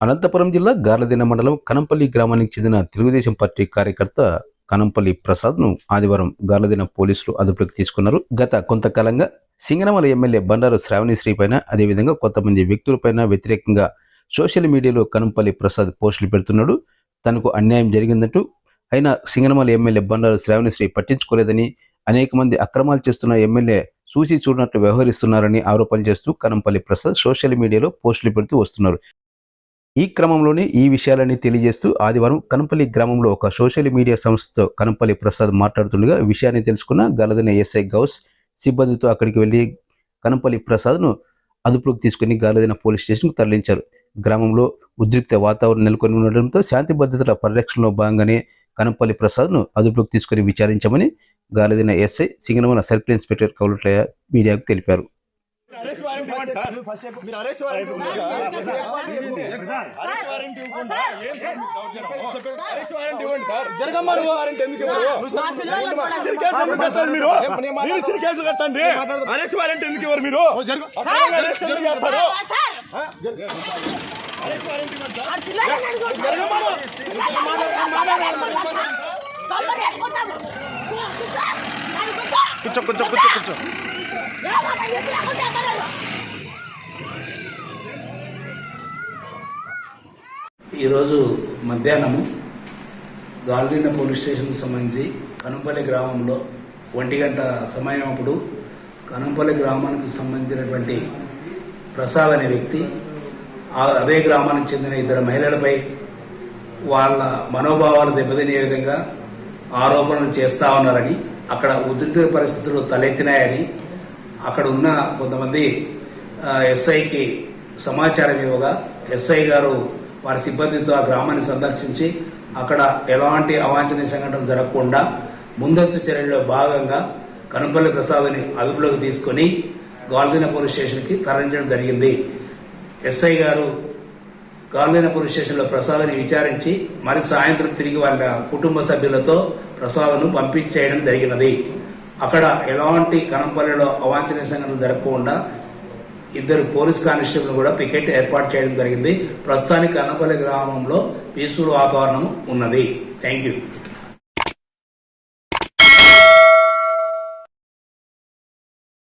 అనంతపురం జిల్లా గార్లదిన మండలం కనంపల్లి గ్రామానికి చెందిన తెలుగుదేశం పార్టీ కార్యకర్త కనంపల్లి ప్రసాద్ను ఆదివారం గార్లదిన పోలీసులు అదుపులోకి తీసుకున్నారు. గత కొంతకాలంగా సింగనమల ఎమ్మెల్యే బండారు శ్రావణిశ్రీ పైన అదేవిధంగా కొంతమంది వ్యక్తులపైన వ్యతిరేకంగా సోషల్ మీడియాలో కనంపల్లి ప్రసాద్ పోస్టులు పెడుతున్నాడు. తనకు అన్యాయం జరిగిందంటూ అయినా సింగనమల ఎమ్మెల్యే బండారు శ్రావణిశ్రీ పట్టించుకోలేదని అనేక మంది అక్రమాలు చేస్తున్న ఎమ్మెల్యే చూసి చూడనట్లు వ్యవహరిస్తున్నారని ఆరోపణలు చేస్తూ కనంపల్లి ప్రసాద్ సోషల్ మీడియాలో పోస్టులు పెడుతూ వస్తున్నారు. ఈ క్రమంలోనే ఈ విషయాలన్నీ తెలియజేస్తూ ఆదివారం కనంపల్లి గ్రామంలో ఒక సోషల్ మీడియా సంస్థతో కనంపల్లి ప్రసాద్ మాట్లాడుతుండగా విషయాన్ని తెలుసుకున్న గలదిన ఎస్ఐ గౌస్ సిబ్బందితో అక్కడికి వెళ్ళి కనంపల్లి ప్రసాద్ను అదుపులోకి తీసుకుని గాలదిన పోలీస్ స్టేషన్కు తరలించారు. గ్రామంలో ఉద్రిక్త వాతావరణం నెలకొని ఉండడంతో శాంతి భద్రతల పరిరక్షణలో భాగంగానే కనంపల్లి ప్రసాద్ను అదుపులోకి తీసుకుని విచారించమని గాలదిన SI Singanamala circle inspector Kaulatlayya మీడియాకు తెలిపారు. అరెస్ట్ వారెంట్ ఇవ్వండి సార్ మీరు అరెస్ట్ వారెంట్ ఉందా? అరెస్ట్ వారెంట్ ఇవ్వకుండా ఏం సార్? మీకు దౌర్జన్యం? అరెస్ట్ వారెంట్ ఇవ్వండి సార్. జరగమ్మ నువ్వు. వారెంట్ ఎందుకు ఇవ్వరు? ఇచ్చిన కేసులు ఎందుకు కట్టాలి మీరు మీరు ఇచ్చిన కేసులు కట్టండి అరెస్ట్ వారెంట్ ఎందుకు ఇవ్వరు మీరు? అక్రమంగా అరెస్ట్ ఎందుకు చేస్తారు? అరెస్ట్ వారెంట్ ఇవ్వండి సార్. జరగమ్మను. కూర్చో కూర్చో. కూర్చో కూర్చో ఈరోజు మధ్యాహ్నము గాల్దిన్న పోలీస్ స్టేషన్కి సంబంధించి కనంపల్లి గ్రామంలో ఒంటి గంట సమయం అప్పుడు కనంపల్లి గ్రామానికి సంబంధించినటువంటి ప్రసాద్ అనే వ్యక్తి అదే గ్రామానికి చెందిన ఇద్దరు మహిళలపై వాళ్ళ మనోభావాలు దెబ్బతినే విధంగా ఆరోపణలు చేస్తా ఉన్నారని అక్కడ ఉద్రిక్త పరిస్థితులు తలెత్తినాయని అక్కడ ఉన్న కొంతమంది ఎస్ఐకి సమాచారం ఇవ్వగా ఎస్ఐ గారు వారి సిబ్బందితో ఆ గ్రామాన్ని సందర్శించి అక్కడ ఎలాంటి అవాంఛనీయ సంఘటనలు జరగకుండా ముందస్తు చర్యల్లో భాగంగా కనుపల్లి ప్రసాద్ని అదుపులోకి తీసుకొని గాల్దిన పోలీస్ స్టేషన్కి తరలించడం జరిగింది. ఎస్ఐ గారు గాల్దిన పోలీస్ స్టేషన్లో ప్రసాద్ని విచారించి మరి సాయంత్రం తిరిగి వాళ్ళ కుటుంబ సభ్యులతో ప్రసాద్ను పంపించేయడం జరిగినది. అక్కడ ఎలాంటి కనంపల్లిలో అవాంఛనీయ సంఘటన జరగకుండా ఇద్దరు పోలీస్ కానిస్టేబుల్ కూడా పికెట్ ఏర్పాటు చేయడం జరిగింది. ప్రస్తుతానికి అనపల్లి గ్రామంలో పీస్ఫుల్ ఆభరణం ఉన్నది. Thank you